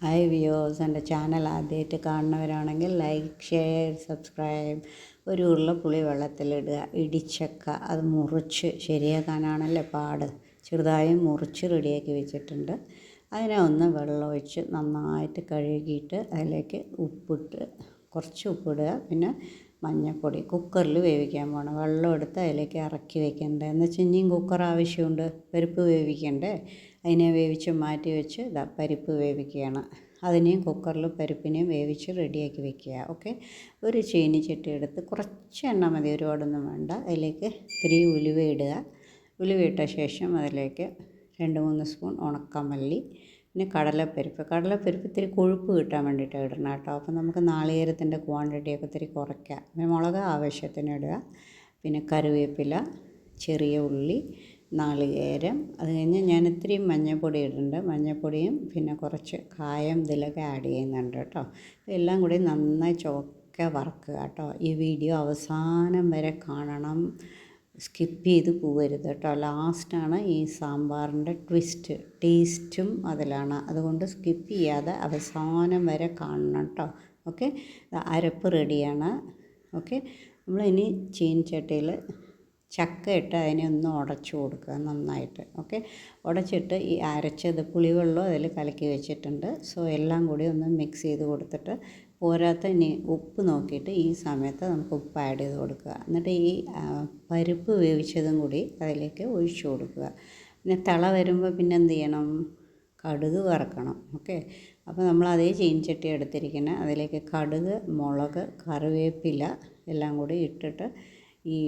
Hi viewers എന്റെ channel ആദ്യമായിട്ട് കാണുന്നവരാണെങ്കിൽ ലൈക്ക് ഷെയർ സബ്സ്ക്രൈബ് ഒരു ഉരുള പുളി വെള്ളത്തിലിടുക ഇടിച്ചക്ക അത് മുറിച്ച് ശരിയാക്കാനാണല്ലേ പാട്. ചെറുതായി മുറിച്ച് റെഡിയാക്കി വെച്ചിട്ടുണ്ട്. അതിനെ ഒന്ന് വെള്ളമൊഴിച്ച് നന്നായിട്ട് കഴുകിയിട്ട് അതിലേക്ക് ഉപ്പിട്ട് കുറച്ച് ഉപ്പിടുക. പിന്നെ മഞ്ഞൾപ്പൊടി കുക്കറിൽ വേവിക്കാൻ പോകണം വെള്ളം എടുത്ത് അതിലേക്ക് ഇറക്കി വെക്കണ്ടേ? എന്ന് വെച്ചാൽ ഇനിയും കുക്കർ ആവശ്യമുണ്ട്. പരിപ്പ് വേവിക്കണ്ടേ? അതിനെ വേവിച്ച് മാറ്റി വെച്ച് ഇതാ പരിപ്പ് വേവിക്കുകയാണ്. അതിനെയും കുക്കറിൽ പരിപ്പിനെയും വേവിച്ച് റെഡിയാക്കി വെക്കുക. ഓക്കെ ഒരു ചീനി ചട്ടി എടുത്ത് കുറച്ച് എണ്ണ മതി. ഒരുപാടൊന്നും വേണ്ട. അതിലേക്ക് ഇത്തിരി ഉലുവ ഇടുക. ഉലുവ ഇട്ട ശേഷം അതിലേക്ക് രണ്ട് മൂന്ന് സ്പൂൺ ഉണക്കമല്ലി പിന്നെ കടലപ്പരിപ്പ്. കടലപ്പരിപ്പ് ഇത്തിരി കൊഴുപ്പ് കിട്ടാൻ വേണ്ടിയിട്ടാണ് ഇടണം കേട്ടോ. അപ്പോൾ നമുക്ക് നാളികേരത്തിന്റെ ക്വാണ്ടിറ്റിയൊക്കെ ഇത്തിരി കുറയ്ക്കാം. പിന്നെ മുളക് ആവശ്യത്തിന് ഇടുക. പിന്നെ കറിവേപ്പില ചെറിയ ഉള്ളി നാളികേരം. അത് കഴിഞ്ഞ് ഞാൻ ഇത്തിരി മഞ്ഞൾപ്പൊടി ഇടുന്നുണ്ട് മഞ്ഞൾപ്പൊടിയും പിന്നെ കുറച്ച് കായം ഇതിലൊക്കെ ആഡ് ചെയ്യുന്നുണ്ട് കേട്ടോ. എല്ലാം കൂടി നന്നായി ചോക്ക വറക്കുക കേട്ടോ. ഈ വീഡിയോ അവസാനം വരെ കാണണം. സ്കിപ്പ് ചെയ്ത് പോകരുത് കേട്ടോ. ലാസ്റ്റാണ് ഈ സാമ്പാറിന്റെ ട്വിസ്റ്റ്. ടേസ്റ്റും അതിലാണ്. അതുകൊണ്ട് സ്കിപ്പ് ചെയ്യാതെ അവസാനം വരെ കാണണം കേട്ടോ. ഓക്കെ? അരപ്പ് റെഡിയാണ്. ഓക്കെ? നമ്മളിനി ചീനച്ചട്ടിയിൽ ചക്ക ഇട്ട് അതിനെ ഒന്ന് ഉടച്ചു കൊടുക്കുക നന്നായിട്ട് ഓക്കെ? ഉടച്ചിട്ട് ഈ അരച്ചത് പുളിവെള്ളം അതിൽ കലക്കി വെച്ചിട്ടുണ്ട്. സോ എല്ലാം കൂടി ഒന്ന് മിക്സ് ചെയ്ത് കൊടുത്തിട്ട് പോരാത്ത ഇനി ഉപ്പ് നോക്കിയിട്ട് ഈ സമയത്ത് നമുക്ക് ഉപ്പ് ആഡ് ചെയ്ത് കൊടുക്കുക. എന്നിട്ട് ഈ പരിപ്പ് വേവിച്ചതും കൂടി അതിലേക്ക് ഒഴിച്ചു കൊടുക്കുക. പിന്നെ തള വരുമ്പോൾ പിന്നെ എന്ത് ചെയ്യണം? കടുക് വറക്കണം ഓക്കെ? അപ്പോൾ നമ്മൾ അതേ ചീനച്ചട്ടി എടുത്തിരിക്കുന്നത് അതിലേക്ക് കടുക് മുളക് കറിവേപ്പില എല്ലാം കൂടി ഇട്ടിട്ട് ഈ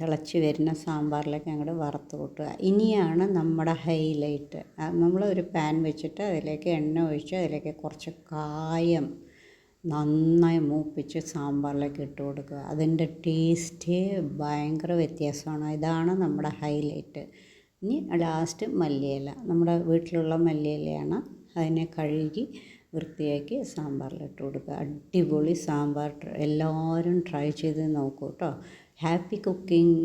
തിളച്ച് വരുന്ന സാമ്പാറിലേക്ക് അങ്ങോട്ട് വറുത്ത് കൂട്ടുക. ഇനിയാണ് നമ്മുടെ ഹൈലൈറ്റ്. നമ്മൾ ഒരു പാൻ വെച്ചിട്ട് അതിലേക്ക് എണ്ണ ഒഴിച്ച് അതിലേക്ക് കുറച്ച് കായം നന്നായി മൂപ്പിച്ച് സാമ്പാറിലേക്ക് ഇട്ട് കൊടുക്കുക. അതിന്റെ ടേസ്റ്റ് ഭയങ്കര വ്യത്യാസമാണ്. ഇതാണ് നമ്മുടെ ഹൈലൈറ്റ്. ഇനി ലാസ്റ്റ് മല്ലിയില. നമ്മുടെ വീട്ടിലുള്ള മല്ലിയിലയാണ് അതിനെ കഴുകി വൃത്തിയാക്കി സാമ്പാറിലിട്ട് കൊടുക്കുക. അടിപൊളി സാമ്പാർ എല്ലാവരും ട്രൈ ചെയ്ത് നോക്കൂ കേട്ടോ ഹാപ്പി കുക്കിംഗ്